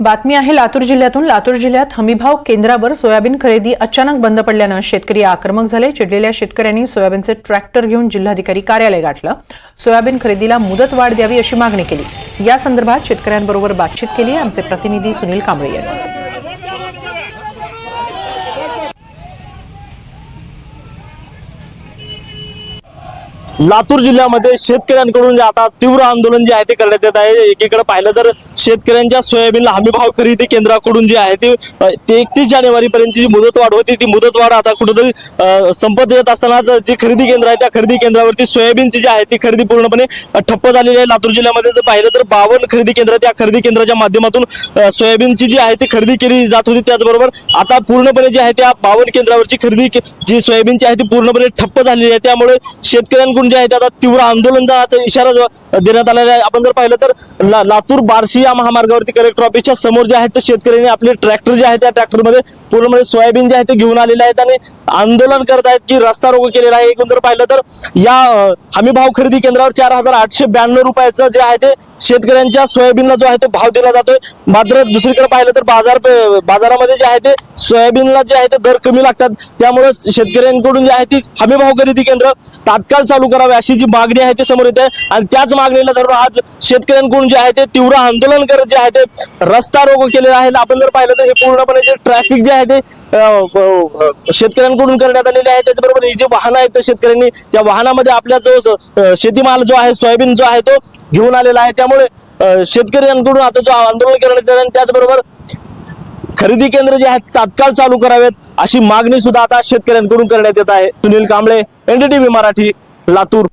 बातमी आहे लातूर जिल्ह्यातून. लातूर जिल्ह्यात हमीभाव केंद्रावर सोयाबीन खरेदी अचानक बंद पडल्यानं शेतकरी आक्रमक झाले. चिडलेल्या शेतकऱ्यांनी सोयाबीनचे ट्रॅक्टर घेऊन जिल्हाधिकारी कार्यालय गाठलं. सोयाबीन खरेदीला मुदत वाढ द्यावी अशी मागणी केली. या संदर्भात शेतकऱ्यांबरोबर बातचीत केली आमचे प्रतिनिधी सुनील कांबळे यांनी. लातूर जिल्ह्यामध्ये शेतकऱ्यांकडून जे आता तीव्र आंदोलन जे आहे ते करण्यात येत आहे. एकीकडे पाहिलं तर शेतकऱ्यांच्या सोयाबीनला हमीभाव खरेदी केंद्राकडून जे आहे ते एकतीस जानेवारी पर्यंतची जी मुदतवाढ होती ती मुदतवाढ आता कुठेतरी संपत येत असतानाच जी खरेदी केंद्र आहे त्या खरेदी केंद्रावरती सोयाबीनची जी आहे ती खरेदी पूर्णपणे ठप्प झालेली आहे. लातूर जिल्ह्यामध्ये जर पाहिलं तर बावन्न खरेदी केंद्र त्या खरेदी केंद्राच्या माध्यमातून सोयाबीनची जी आहे ती खरेदी केली जात होती. त्याचबरोबर आता पूर्णपणे जी आहे त्या बावन्न केंद्रावरची खरेदी जी सोयाबीनची आहे ती पूर्णपणे ठप्प झालेली आहे. त्यामुळे शेतकऱ्यांकडून जे आहे ते तीव्र आंदोलनाचा इशारा देण्यात आलेला आहे. आपण जर पाहिलं तर ला, लातूर बार्शी या महामार्गावरती कलेक्टर ऑफिसच्या समोर जे आहेत शेतकऱ्यांनी आपले ट्रॅक्टर जे आहे त्या ट्रॅक्टरमध्ये पूर्णपणे सोयाबीन जे आहे ते घेऊन आलेले आहेत आणि आंदोलन करत आहेत की रस्ता रोग केलेला आहे. एकूण जर पाहिलं तर या हमी भाव खरेदी केंद्रावर चार हजार आठशे ब्याण्णव रुपयाचं जे आहे ते शेतकऱ्यांच्या सोयाबीनला जो आहे तो भाव दिला जातोय. मात्र दुसरीकडे पाहिलं तर बाजार बाजारामध्ये जे आहे ते सोयाबीनला जे आहे ते दर कमी लागतात. त्यामुळे शेतकऱ्यांकडून जे आहे ती हमी भाव खरेदी केंद्र तात्काळ चालू करावे अशी जी मागणी आहे ते समोर येते आणि त्याच मागणीला धरून आज शेतकऱ्यांकडून जे आहे ते तीव्र आंदोलन करत जे आहे ते रस्ता रोको केलेला आहे. आपण जर पाहिलं तर हे पूर्णपणे जे ट्रॅफिक जे आहे ते शेतकऱ्यांकडून करण्यात आलेले आहे. त्याचबरोबर ही जी वाहनं आहेत शेतकऱ्यांनी त्या वाहनामध्ये आपल्या जो शेतीमाल जो आहे सोयाबीन जो आहे तो घेऊन आलेला आहे. त्यामुळे शेतकऱ्यांकडून आता जो आंदोलन करण्यात येत आणि त्याचबरोबर खरेदी केंद्र जे आहेत तात्काळ चालू करावेत अशी मागणी सुद्धा आता शेतकऱ्यांकडून करण्यात येत आहे. सुनील कांबळे एनडीटीव्ही मराठी. लातूर